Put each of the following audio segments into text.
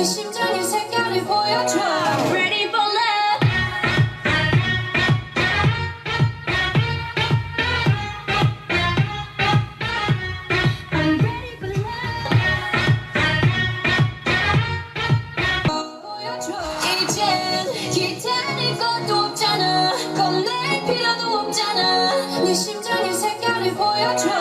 내 심장의 색깔을 보여줘. Ready for love. I'm ready for love. 보여줘. 이젠 기다릴 것도 없잖아. 겁낼 필요도 없잖아. 내 심장의 색깔을 보여줘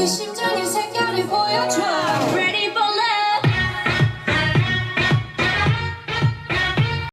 내 어. 심장